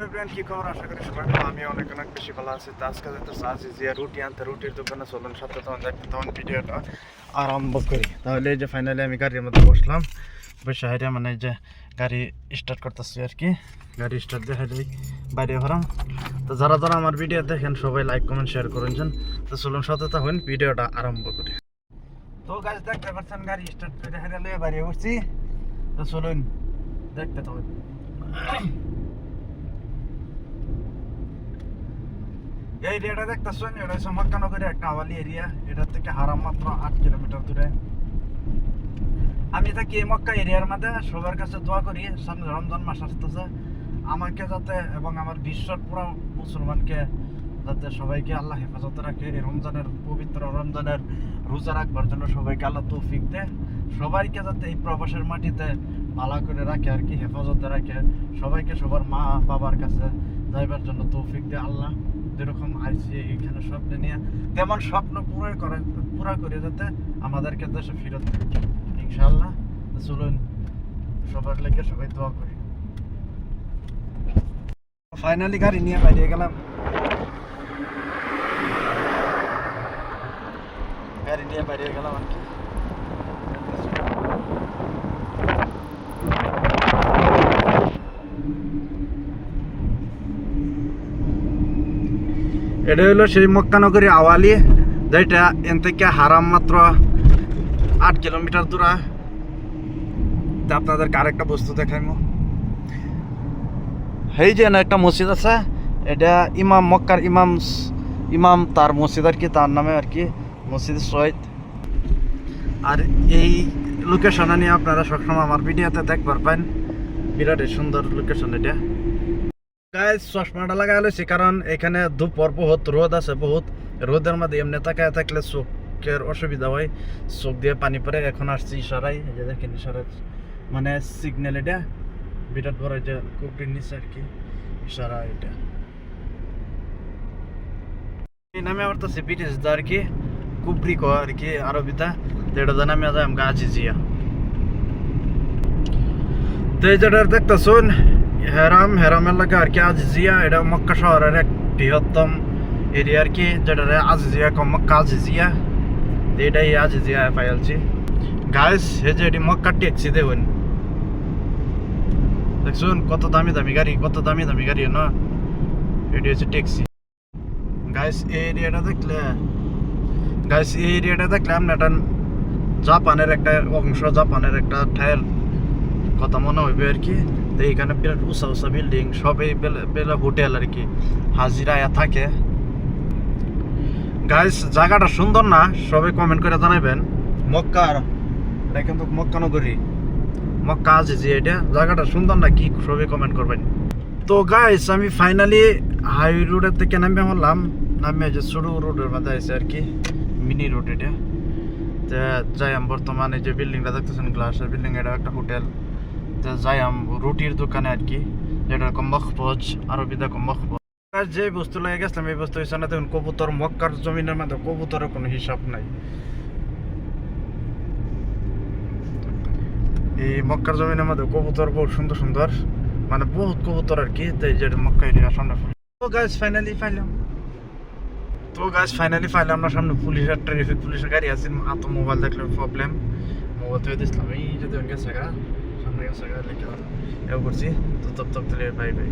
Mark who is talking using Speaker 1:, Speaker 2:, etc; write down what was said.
Speaker 1: আমি অনেক অনেক আছি। তো চাচ্ছি যে রুটি আনতে, রুটির দোকানে সাথে তখন তখন ভিডিওটা আরম্ভ করি। তাহলে এই যে ফাইনালি আমি গাড়ির মধ্যে বসলাম। বসে হাইরে মানে যে গাড়ি স্টার্ট করতেছি আর কি। গাড়ি স্টার্ট দিয়ে বাইরে হরাম তো যারা যারা আমার ভিডিও দেখেন, সবাই লাইক কমেন্ট শেয়ার করেছেন তো চলুন সাথে তখন ভিডিওটা আরম্ভ করি। তো গাছ দেখতে পাচ্ছেন, গাড়ি স্টার্ট করে হাইরে লয়ে বাইরে উঠছি তো চলুন, দেখতে তখন এই এরিয়াটা দেখতেছেন এটা হচ্ছে মক্কানগরের একটা আওয়ালি এরিয়া। এটা থেকে হারাম মাত্র আট কিলোমিটার দূরে। আমি থাকি এই মক্কা এরিয়ার মধ্যে সবার কাছে দোয়া করি, সামনে রমজান মাস আসতেছে। আমাকে যাতে এবং আমার বিশ্বর পুরো মুসলমানকে যাতে সবাইকে আল্লাহ হেফাজতে রাখে। এই রমজানের, পবিত্র রমজানের রোজা রাখবার জন্য সবাইকে আল্লাহ তৌফিক দেয়। সবাইকে যাতে এই প্রবাসের মাটিতে ভালো করে রাখে আর কি, হেফাজতে রাখে। সবাইকে সবার মা বাবার কাছে যাইবার জন্য তৌফিক দেয় আল্লাহ। যেরকম আইসি এখানে স্বপ্ন নিয়ে তেমন স্বপ্ন পুরো করে পুরা করে যাতে আমাদেরকে দেশে ফিরত তো চলুন সবার লেগে সবাই দোয়া করি। ফাইনালি গাড়ি নিয়ে বাইরে গেলাম। গাড়ি নিয়ে বাইরে গেলাম আর কি। এটা হলো সেই মক্কানগরী আওয়ালি, যেটা এন থেকে হারাম মাত্র আট কিলোমিটার দূরা। তা আপনাদেরকে আরেকটা বস্তু দেখাইমো। এই যে না একটা মসজিদ আছে, এটা ইমাম, মক্কার ইমাম ইমাম তার মসজিদ আর কি, তার নামে আর কি, মসজিদ সৈয়দ। আর এই লোকেশনে নিয়ে আপনারা সবসময় আমার ভিডিওতে দেখবার পান বিরাট সুন্দর লোকেশন এটা। গাইস চশমাটা লাগাই লইছি কারণ এখানে দুপুর বহুত রোদ আছে বহুত। রোদের মধ্যে এমনি তাকায় থাকলে চোখের অসুবিধা হয়। চোখ দিয়ে পানি পড়ে এখন আসছি ইশারাই এই যে দেখেন ইশারা মানে সিগন্যাল এটা বিরাট বড় এটা কুকরির নিচে আর কি ইশারা এটা। নামে আমার তো সিপিটিস আর কি কুবরি কো আর কি, আরবিতা। যেটা জানা আমি আজ আমগা আজিজিয়া তো এই যেটা দেখতেছুন হেরাম হেরাম এলাকা আর কি আজিজিয়া এটা মক্কা শহরের এক বৃহত্তম এরিয়া আর কি যেটা আজিজিয়া কম মক্কা আজিজিয়া তো এটাই আজিজিয়া পাইলছি গাইস হে যে এটি মক্কা ট্যাক্সি দেখুন দেখছুন কত দামি দামি গাড়ি কত দামি দামি গাড়ি না এটি হচ্ছে ট্যাক্সি গাইস এই এরিয়াটা দেখলে গাইস এই এরিয়াটা দেখলে আপনি একটা জাপানের একটা অংশ জাপানের একটা ঠায়ের কথা মনে হইবে আর কি তো এইখানে বিরাট উঁচা উঁচা বিল্ডিং সবই বেলা হোটেল আর কি। হাজিরা আয়া থাকে। গাইস জায়গাটা সুন্দর না? সবাই কমেন্ট করে জানাবেন মক্কার, এটা কিন্তু মক্কা নগরী। মক্কা আছে যে এটা জায়গাটা সুন্দর না? কি সবাই কমেন্ট করবেন। তো গাইস আমি ফাইনালি হাই রোডের থেকে নামে হলাম। নামে যে সরু রোডের মধ্যে আছে আর কি মিনি রোড এটা। যাই, আমি বর্তমানে যে বিল্ডিংটা দেখতেছেন গ্লাসের বিল্ডিং এটা একটা হোটেল যাই আমি রুটির দোকানে আর কি, যেটা রকম মখবজ আরও বিদা কম মখবজ যে বস্তু লাগে গেছিলাম, এই বস্তু হয়েছে না দেখুন, কবুতর, মক্কার জমিনের মধ্যে কবুতরের কোনো হিসাব নাই। এই মক্কার জমিনের মধ্যে কবুতর বহুত সুন্দর সুন্দর মানে বহুত কবুতর আর কি তো এই যে মক্কা এরিয়া সামনে তো গাছ ফাইনালি পাইলাম। তো গাছ ফাইনালি পাইলাম না সামনে পুলিশের ট্রাফিক পুলিশের গাড়ি আছে এত মোবাইল দেখলে প্রবলেম মোবাইল তো দিছিলাম, এই যদি গেছে গা। সামনে গেছে গা লিখে এও করছি। তো তপ তপ তুলে বাই বাই